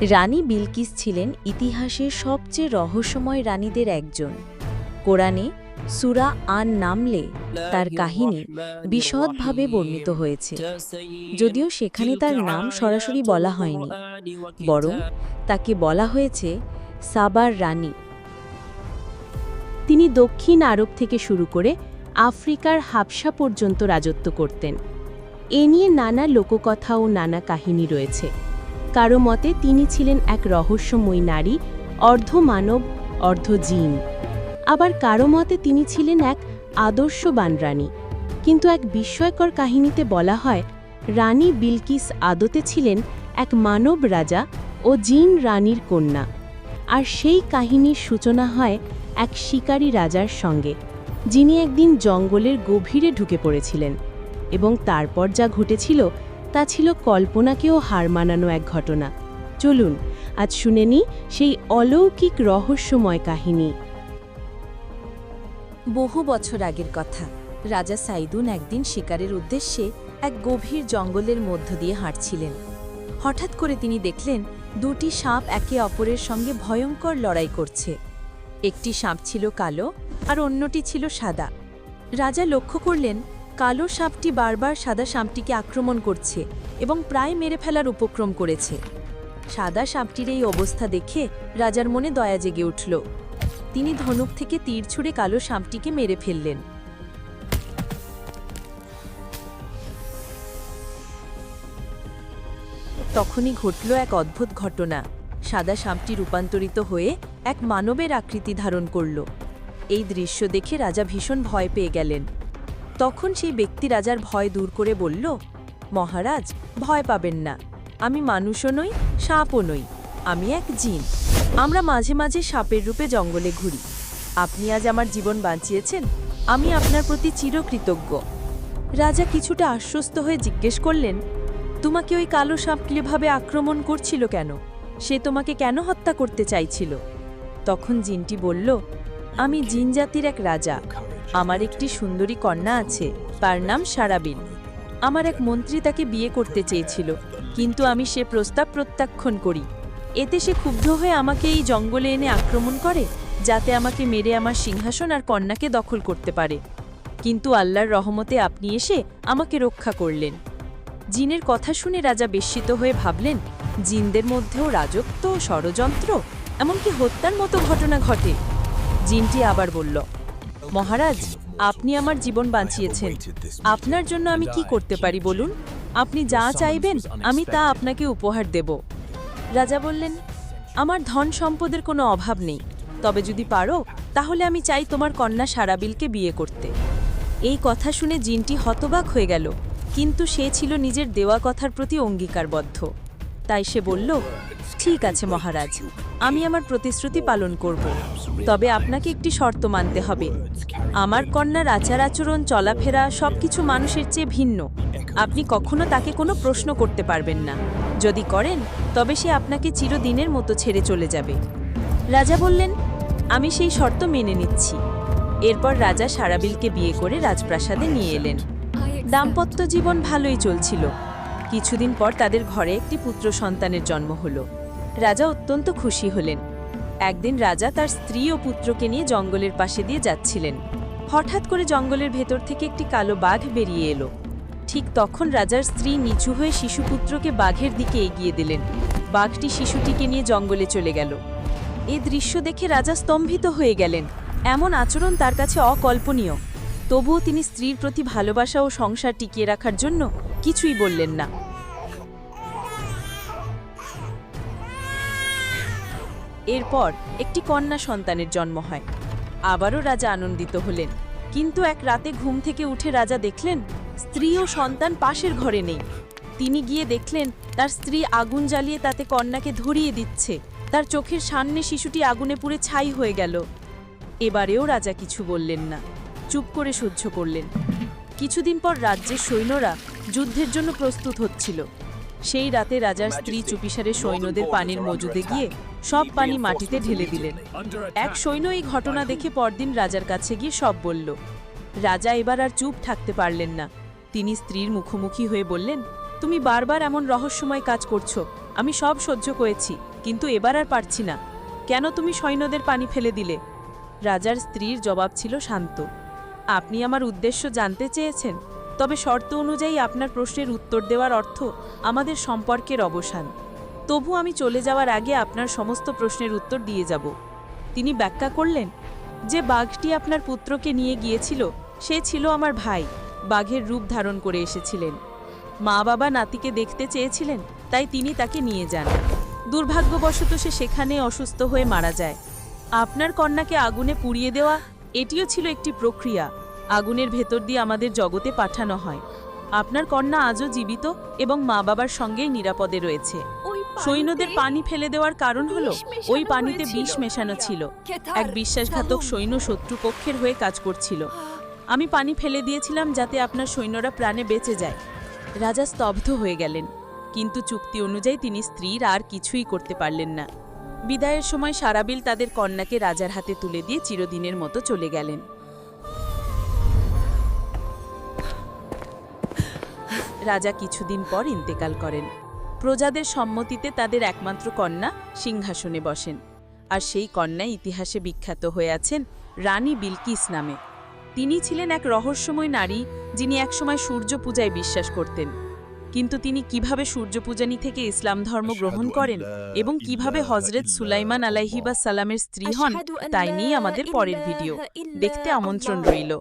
রানী বিলকিস ছিলেন ইতিহাসের সবচেয়ে রহস্যময় রানীদের একজন। কোরআনে সুরা আন নামলে তার কাহিনী বিশদভাবে বর্ণিত হয়েছে। যদিও সেখানে তার নাম সরাসরি বলা হয়নি, বরং তাকে বলা হয়েছে সাবার রানী। তিনি দক্ষিণ আরব থেকে শুরু করে আফ্রিকার হাবসা পর্যন্ত রাজত্ব করতেন। এ নিয়ে নানা লোককথা ও নানা কাহিনী রয়েছে। কারও মতে তিনি ছিলেন এক রহস্যময়ী নারী অর্ধ মানব অর্ধ জিন আবার কারও মতে তিনি ছিলেন এক আদর্শবান রানী কিন্তু এক বিস্ময়কর কাহিনীতে বলা হয়, রানী বিলকিস আদতে ছিলেন এক মানব রাজা ও জিন রানীর কন্যা। আর সেই কাহিনীর সূচনা হয় এক শিকারী রাজার সঙ্গে, যিনি একদিন জঙ্গলের গভীরে ঢুকে পড়েছিলেন এবং তারপর যা ঘটেছিল তা ছিল কল্পনাকেও হার মানানো এক ঘটনা। চলুন, আজ শুনে নি সেই অলৌকিক রহস্যময় কাহিনী। বহু বছর আগের কথা। রাজা সাইদুন একদিন শিকারের উদ্দেশ্যে এক গভীর জঙ্গলের মধ্য দিয়ে হাঁটছিলেন। হঠাৎ করে তিনি দেখলেন, দুটি সাপ একে অপরের সঙ্গে ভয়ঙ্কর লড়াই করছে। একটি সাপ ছিল কালো আর অন্যটি ছিল সাদা। রাজা লক্ষ্য করলেন কালো সাপটি বারবার সাদা সাপটিকে আক্রমণ করছে এবং প্রায় মেরে ফেলার উপক্রম করেছে। সাদা সাপটির এই অবস্থা দেখে রাজার মনে দয়া জেগে উঠল। তিনি ধনুক থেকে তীর ছুঁড়ে কালো সাপটিকে মেরে ফেললেন। তখনই ঘটল এক অদ্ভুত ঘটনা। সাদা সাপটি রূপান্তরিত হয়ে এক মানবের আকৃতি ধারণ করল। এই দৃশ্য দেখে রাজা ভীষণ ভয় পেয়ে গেলেন। তখন সেই ব্যক্তি রাজার ভয় দূর করে বলল, মহারাজ, ভয় পাবেন না। আমি মানুষও নই, সাপও নই। আমি এক জিন। আমরা মাঝে মাঝে সাপের রূপে জঙ্গলে ঘুরি। আপনি আজ আমার জীবন বাঁচিয়েছেন। আমি আপনার প্রতি চিরকৃতজ্ঞ। রাজা কিছুটা আশ্বস্ত হয়ে জিজ্ঞেস করলেন, তোমাকে ওই কালো সাপ কীভাবে আক্রমণ করছিল কেন? সে তোমাকে কেন হত্যা করতে চাইছিল? তখন জিনটি বলল আমি জিন জাতির এক রাজা। আমার একটি সুন্দরী কন্যা আছে, তার নাম সারাবিন। আমার এক মন্ত্রী তাকে বিয়ে করতে চেয়েছিল, কিন্তু আমি সে প্রস্তাব প্রত্যাখ্যান করি। এতে সে ক্ষুব্ধ হয়ে আমাকে এই জঙ্গলে এনে আক্রমণ করে, যাতে আমাকে মেরে আমার সিংহাসন আর কন্যাকে দখল করতে পারে। কিন্তু আল্লাহর রহমতে আপনি এসে আমাকে রক্ষা করলেন। জিনের কথা শুনে রাজা বিস্মিত হয়ে ভাবলেন, জিনদের মধ্যেও রাজত্ব, ষড়যন্ত্র, এমনকি হত্যার মতো ঘটনা ঘটে। জিনটি আবার বলল, মহারাজ, আপনি আমার জীবন বাঁচিয়েছেন। আপনার জন্য আমি কি করতে পারি বলুন? আপনি যা চাইবেন, আমি তা আপনাকে উপহার দেব। রাজা বললেন, আমার ধন সম্পদের কোনো অভাব নেই। তবে যদি পারো, তাহলে আমি চাই তোমার কন্যা সারাবিলকে বিয়ে করতে। এই কথা শুনে জিনটি হতবাক হয়ে গেল, কিন্তু সে ছিল নিজের দেওয়া কথার প্রতি অঙ্গীকারবদ্ধ। তাই সে বলল, ঠিক আছে মহারাজ, আমি আমার প্রতিশ্রুতি পালন করব। তবে আপনাকে একটি শর্ত মানতে হবে। আমার কন্যার আচার আচরণ, চলাফেরা, সবকিছু মানুষের চেয়ে ভিন্ন। আপনি কখনো তাকে কোনো প্রশ্ন করতে পারবেন না। যদি করেন, তবে সে আপনাকে চিরদিনের মতো ছেড়ে চলে যাবে। রাজা বললেন, আমি সেই শর্ত মেনে নিচ্ছি। এরপর রাজা সারাবিলকে বিয়ে করে রাজপ্রাসাদে নিয়ে এলেন। দাম্পত্য জীবন ভালোই চলছিল। কিছুদিন পর তাদের ঘরে একটি পুত্র সন্তানের জন্ম হলো। রাজা অত্যন্ত খুশি হলেন। একদিন রাজা তার স্ত্রী ও পুত্রকে নিয়ে জঙ্গলের পাশে দিয়ে যাচ্ছিলেন। হঠাৎ করে জঙ্গলের ভেতর থেকে একটি কালো বাঘ বেরিয়ে এলো। ঠিক তখন রাজার স্ত্রী নিচু হয়ে শিশুপুত্রকে বাঘের দিকে এগিয়ে দিলেন। বাঘটি শিশুটিকে নিয়ে জঙ্গলে চলে গেল। এ দৃশ্য দেখে রাজা স্তম্ভিত হয়ে গেলেন। এমন আচরণ তার কাছে অকল্পনীয়। তবুও তিনি স্ত্রীর প্রতি ভালোবাসা ও সংসার টিকিয়ে রাখার জন্য কিছুই বললেন না। এরপর একটি কন্যা সন্তানের জন্ম হয়। আবারও রাজা আনন্দিত হলেন। কিন্তু এক রাতে ঘুম থেকে উঠে রাজা দেখলেন, স্ত্রী ও সন্তান পাশের ঘরে নেই। তিনি গিয়ে দেখলেন, তার স্ত্রী আগুন জ্বালিয়ে তাতে কন্যাকে ধরিয়ে দিচ্ছে। তার চোখের সামনে শিশুটি আগুনে পুড়ে ছাই হয়ে গেল। এবারেও রাজা কিছু বললেন না। চুপ করে সহ্য করলেন। কিছুদিন পর রাজ্যের সৈন্যরা যুদ্ধের জন্য প্রস্তুত হচ্ছিল। সেই রাতে রাজার স্ত্রী চুপিসারে সৈন্যদের পানির মজুদে গিয়ে সব পানি মাটিতে ঢেলে দিলেন। এক সৈন্য এই ঘটনা দেখে পরদিন রাজার কাছে গিয়ে সব বলল রাজা এবার আর চুপ থাকতে পারলেন না। তিনি স্ত্রীর মুখোমুখি হয়ে বললেন তুমি বারবার এমন রহস্যময় কাজ করছ। আমি সব সহ্য করেছি কিন্তু এবার আর পারছি না। কেন তুমি সৈন্যদের পানি ফেলে দিলে? রাজার স্ত্রীর জবাব ছিল শান্ত। আপনি আমার উদ্দেশ্য জানতে চেয়েছেন, তবে শর্ত অনুযায়ী আপনার প্রশ্নের উত্তর দেওয়ার অর্থ আমাদের সম্পর্কের অবসান। তবু আমি চলে যাওয়ার আগে আপনার সমস্ত প্রশ্নের উত্তর দিয়ে যাব। তিনি ব্যাখ্যা করলেন, যে বাঘটি আপনার পুত্রকে নিয়ে গিয়েছিল, সে ছিল আমার ভাই, বাঘের রূপ ধারণ করে এসেছিলেন। মা বাবা নাতিকে দেখতে চেয়েছিলেন, তাই তিনি তাকে নিয়ে যান। দুর্ভাগ্যবশত সে সেখানে অসুস্থ হয়ে মারা যায়। আপনার কন্যাকে আগুনে পুড়িয়ে দেওয়া এটিও ছিল একটি প্রক্রিয়া। আগুনের ভেতর দিয়ে আমাদের জগতে পাঠানো হয়। আপনার কন্যা আজও জীবিত এবং মা বাবার সঙ্গেই নিরাপদে রয়েছে। সৈন্যদের পানি ফেলে দেওয়ার কারণ হলো ওই পানিতে বিষ মেশানো ছিল। এক বিশ্বাসঘাতক সৈন্য শত্রুপক্ষের হয়ে কাজ করছিল। আমি পানি ফেলে দিয়েছিলাম যাতে আপনার সৈন্যরা প্রাণে বেঁচে যায়। রাজা স্তব্ধ হয়ে গেলেন কিন্তু চুক্তি অনুযায়ী তিনি স্ত্রীর আর কিছুই করতে পারলেন না। বিদায়ের সময় সারাবিল তাদের কন্যাকে রাজার হাতে তুলে দিয়ে চিরদিনের মতো চলে গেলেন। রাজা কিছুদিন পর ইন্তেকাল করেন। প্রজাদের সম্মতিতে তাদের একমাত্র কন্যা সিংহাসনে বসেন। আর সেই কন্যা ইতিহাসে বিখ্যাত হয়ে আছেন রানী বিলকিস নামে। তিনি ছিলেন এক রহস্যময় নারী যিনি একসময় সূর্য পূজায় বিশ্বাস করতেন। কিন্তু তিনি কীভাবে সূর্য পূজানী থেকে ইসলাম ধর্ম গ্রহণ করেন এবং কীভাবে হজরত সুলাইমান আলাইহি বা সালামের স্ত্রী হন তাই নিয়ে আমাদের পরের ভিডিও। দেখতে আমন্ত্রণ রইল।